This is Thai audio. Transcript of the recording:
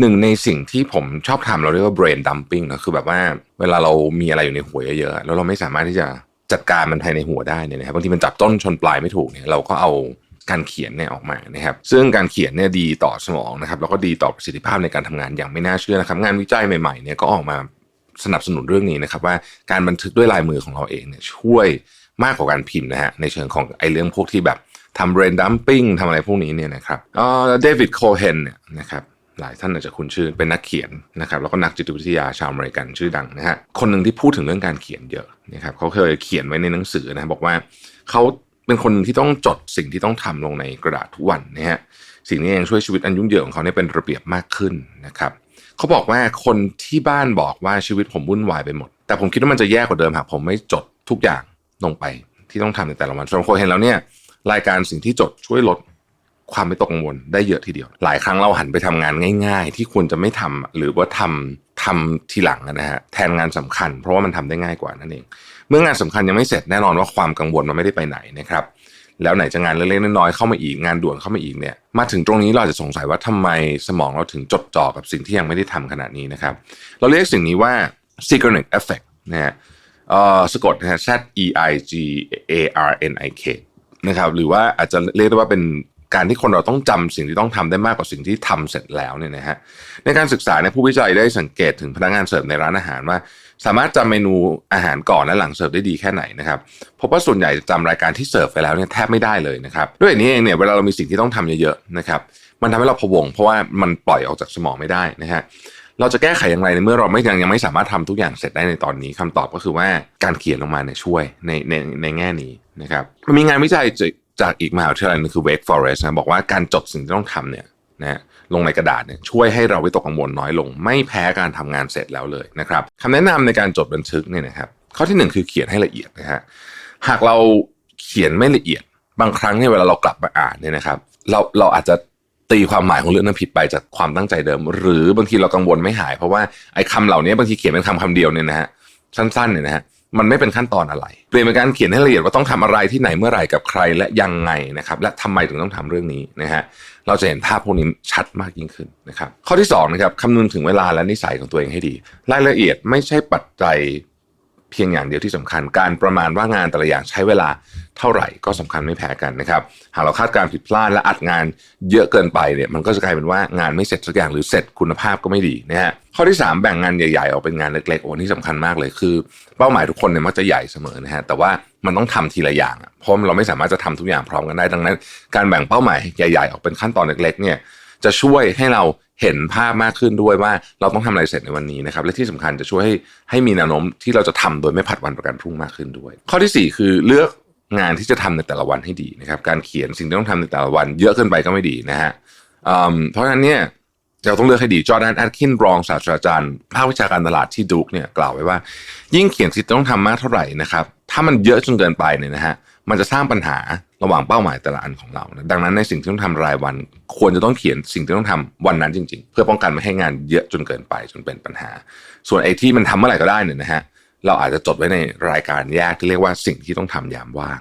หนึ่งในสิ่งที่ผมชอบทำเราเรียกว่า brain dumping นะคือแบบว่าเวลาเรามีอะไรอยู่ในหัวเยอะๆแล้วเราไม่สามารถที่จะจัดการมันภายในหัวได้เนี่ยนะครับบางทีมันจับต้นชนปลายไม่ถูกเนี่ยเราก็เอาการเขียนเนี่ยออกมานะครับ ซึ่งการเขียนเนี่ยดีต่อสมองนะครับ แล้วก็ดีต่อประสิทธิภาพในการทำงานอย่างไม่น่าเชื่อนะครับ งานวิจัยใหม่ๆเนี่ยก็ออกมาสนับสนุนเรื่องนี้นะครับ ว่าการบันทึกด้วยลายมือของเราเองเนี่ยช่วยมากกว่าการพิมพ์นะฮะในเชิงของไอเรื่องพวกที่แบบทำ brain dumping ทำอะไรพวกนี้เนี่ยนะครับเดวิดโคเฮนเนี่ยนะครับ หลายท่านอาจจะคุ้นชื่อเป็นนักเขียนนะครับแล้วก็นักจิตวิทยาชาวอเมริกันชื่อดังนะฮะคนหนึ่งที่พูดถึงเรื่องการเขียนเยอะนะครับเขาเคยเขียนไว้ในหนังสือนะบอกว่าเขาเป็นคนที่ต้องจดสิ่งที่ต้องทำลงในกระดาษทุกวันนะฮะสิ่งนี้เองช่วยชีวิตอันยุ่งเหยิงของเขาเนี่ยเป็นระเบียบมากขึ้นนะครับเขาบอกว่าคนที่บ้านบอกว่าชีวิตผมวุ่นวายไปหมด แต่ผมคิดว่ามันจะแย่กว่าเดิมหากผมไม่จดทุกอย่างลงไปที่ต้องทำในแต่ละวันสำหรับคนเห็นแล้วเนี่ยรายการสิ่งที่จดช่วยลด ความไม่ตกกังวลได้เยอะทีเดียว หลายครั้งเราหันไปทำงานง่าย ๆ ที่ควรจะไม่ทำหรือว่าทำทำทีหลังนะฮะแทนงานสำคัญ เพราะว่ามันทำได้ง่ายกว่านั่นเอง เมื่องานสำคัญยังไม่เสร็จแน่นอนว่าความกังวลมันไม่ได้ไปไหนนะครับแล้วไหนจะงานเล็กๆน้อยๆเข้ามาอีกงานด่วนเข้ามาอีกเนี่ยมาถึงตรงนี้เราจะสงสัยว่าทำไมสมองเราถึงจดจ่อกับสิ่งที่ยังไม่ได้ทำขนาดนี้นะครับเราเรียกสิ่งนี้ว่า Zeigarnik Effect นะฮะเอ่อสะกดนะฮะ Z E I G A R N I K นะครับหรือว่าอาจจะเรียกได้ว่าเป็น การที่คนเราต้องจำสิ่งที่ต้องทำได้มากกว่าสิ่งที่ทำเสร็จแล้วเนี่ยนะฮะในการศึกษาเนี่ยผู้วิจัยได้สังเกตถึงพนักงานเสิร์ฟในร้านอาหารว่า สามารถจำเมนูอาหารก่อนและหลังเสิร์ฟได้ดีแค่ไหนนะครับพบว่าส่วนใหญ่จะจำรายการที่เสิร์ฟไปแล้วเนี่ยแทบไม่ได้เลยนะครับด้วยนี้เองเนี่ยเวลาเรามีสิ่งที่ต้องทำเยอะๆนะครับมันทำให้เราพวง เพราะว่ามันปล่อยออกจากสมองไม่ได้นะฮะเราจะแก้ไขอย่างไรในเมื่อเราไม่ยังยังไม่สามารถทำทุกอย่างเสร็จได้ในตอนนี้คำตอบก็คือว่าการเขียนลงมาเนี่ยช่วยในในในแง่นี้นะครับมีงานวิจัย จากอีกมหาวิทยาลัยนึงคือ Wake Forest นะบอกว่าการจดสิ่งที่ต้องทำเนี่ยนะลงในกระดาษเนี่ยช่วยให้เราวิตกกังวลน้อยลง ไม่แพ้การทำงานเสร็จแล้วเลยนะครับคำแนะนำในการจดบันทึกเนี่ยนะครับข้อที่หนึ่งคือเขียนให้ละเอียดนะฮะหากเราเขียนไม่ละเอียด บางครั้งเนี่ยเวลาเรากลับมาอ่านเนี่ยนะครับเราเราอาจจะตีความหมายของเรื่องนั้นผิดไปจากความตั้งใจเดิม หรือบางทีเรากังวลไม่หาย เพราะว่าไอ้คำเหล่านี้บางทีเขียนเป็นคำคำเดียวเนี่ยนะฮะสั้นๆเนี่ยนะฮะ มันไม่เป็นขั้นตอนอะไรเปลี่ยนเป็นการเขียนให้ละเอียดว่าต้องทำอะไรที่ไหนเมื่อไหร่กับใครและยังไงนะครับและทำไมถึงต้องทำเรื่องนี้นะฮะเราจะเห็นภาพพวกนี้ชัดมากยิ่งขึ้นนะครับข้อที่2นะครับคำนึงถึงเวลาและนิสัยของตัวเองให้ดี รายละเอียดไม่ใช่ปัจจัย เพียงอย่างเดียวที่สำคัญ การประมาณว่างานแต่ละอย่างใช้เวลาเท่าไหร่ก็สำคัญไม่แพ้กันนะครับ หากเราคาดการผิดพลาดและอัดงานเยอะเกินไปเนี่ยมันก็จะกลายเป็นว่างานไม่เสร็จสักอย่างหรือเสร็จคุณภาพก็ไม่ดีนะฮะข้อที่ 3 แบ่งงานใหญ่ๆออกเป็นงานเล็กๆโอ้นี่สำคัญมากเลยคือ เป้าหมายทุกคนเนี่ยมักจะใหญ่เสมอนะฮะแต่ว่ามันต้องทำทีละอย่างเพราะเราไม่สามารถจะทำทุกอย่างพร้อมกันได้ดังนั้น การแบ่งเป้าหมายใหญ่ ๆ ออกเป็นขั้นตอนเล็กๆเนี่ยจะช่วยให้เรา เห็นภาพมากขึ้นด้วยว่าเราต้องทำอะไรเสร็จในวันนี้นะครับ และที่สำคัญจะช่วยให้ให้มีแนวโน้มที่เราจะทำโดยไม่ผัดวันประกันพรุ่งมากขึ้นด้วย ข้อที่ 4 คือเลือกงานที่จะทำในแต่ละวันให้ดีนะครับ การเขียนสิ่งที่ต้องทำในแต่ละวัน เยอะเกินไปก็ไม่ดีนะฮะเพราะฉะนั้นเนี่ยเราต้องเลือกให้ดีจอร์แดนแอดคินรองศาสตราจารย์ภาควิชาการตลาดที่ดูกเนี่ยกล่าวไว้ว่า ยิ่งเขียนสิ่งที่ต้องทำมากเท่าไหร่นะครับ ถ้ามันเยอะจนเกินไปเนี่ยนะฮะ มันจะสร้างปัญหาระหว่างเป้าหมายแต่ละอันของเรานะดังนั้นในสิ่งที่ต้องทำรายวัน ควรจะต้องเขียนสิ่งที่ต้องทำวันนั้นจริง ๆ เพื่อป้องกันไม่ให้งานเยอะจนเกินไปจนเป็นปัญหา ส่วนไอ้ที่มันทำเมื่อไหร่ก็ได้เนี่ยนะฮะเราอาจจะจดไว้ในรายการแยกที่เรียกว่าสิ่งที่ต้องทำยามว่าง